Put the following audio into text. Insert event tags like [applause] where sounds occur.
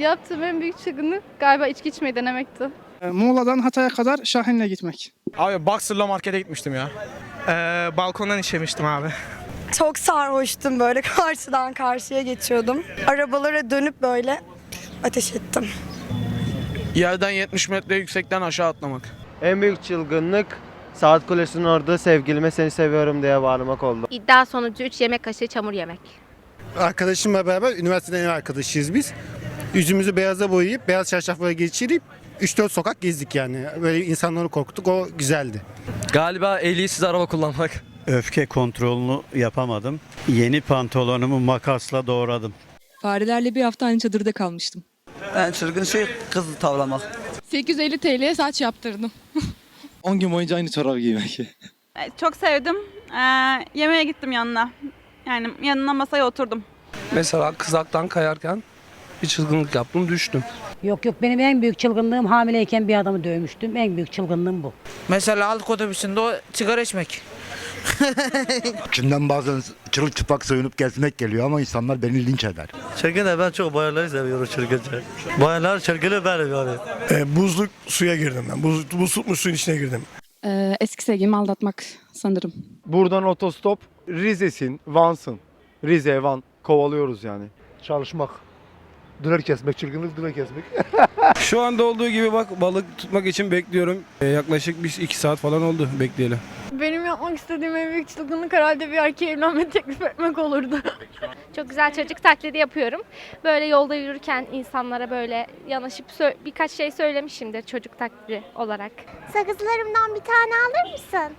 Yaptığım en büyük çılgınlık galiba içki içmeyi denemekti. E, Muğla'dan Hatay'a kadar Şahin'le gitmek. Abi Boxer'la markete gitmiştim ya. Ee, balkondan işemiştim abi. Çok sarhoştum böyle [laughs] karşıdan karşıya geçiyordum. Arabalara dönüp böyle ateş ettim. Yerden 70 metre yüksekten aşağı atlamak. En büyük çılgınlık Saat Kulesi'nin orada sevgilime seni seviyorum diye bağırmak oldu. İddia sonucu 3 yemek kaşığı çamur yemek. Arkadaşımla beraber üniversiteden ev arkadaşıyız biz. Yüzümüzü beyaza boyayıp beyaz çarşaflara geçirip 3-4 sokak gezdik yani. Böyle insanları korkuttuk o güzeldi. Galiba ehliyetsiz araba kullanmak. Öfke kontrolünü yapamadım. Yeni pantolonumu makasla doğradım. Farelerle bir hafta aynı çadırda kalmıştım. En çılgın şey kız tavlamak. 850 TL'ye saç yaptırdım. [laughs] 10 gün boyunca aynı çorabı giymek. Çok sevdim. yemeğe gittim yanına. Yani yanına masaya oturdum. Mesela kızaktan kayarken bir çılgınlık yaptım düştüm. Yok yok benim en büyük çılgınlığım hamileyken bir adamı dövmüştüm. En büyük çılgınlığım bu. Mesela halk otobüsünde o sigara içmek. [laughs] İçimden bazen çırıl çıplak soyunup gezmek geliyor ama insanlar beni linç eder. De ben çok bayanları seviyorum çılgınca. Bayanlar çılgını benim yani. buzluk suya girdim ben. Buz, buz tutmuş suyun içine girdim. eski sevgilimi aldatmak sanırım. Buradan otostop Rize'sin, Van'sın. Rize, Van kovalıyoruz yani. Çalışmak. Döner kesmek, çılgınlık döner kesmek. [laughs] Şu anda olduğu gibi bak balık tutmak için bekliyorum. Ee, yaklaşık bir iki saat falan oldu bekleyelim. Benim yapmak istediğim en büyük çılgınlık herhalde bir erkeğe evlenme teklif etmek olurdu. Çok güzel çocuk taklidi yapıyorum. Böyle yolda yürürken insanlara böyle yanaşıp birkaç şey söylemişimdir çocuk taklidi olarak. Sakızlarımdan bir tane alır mısın?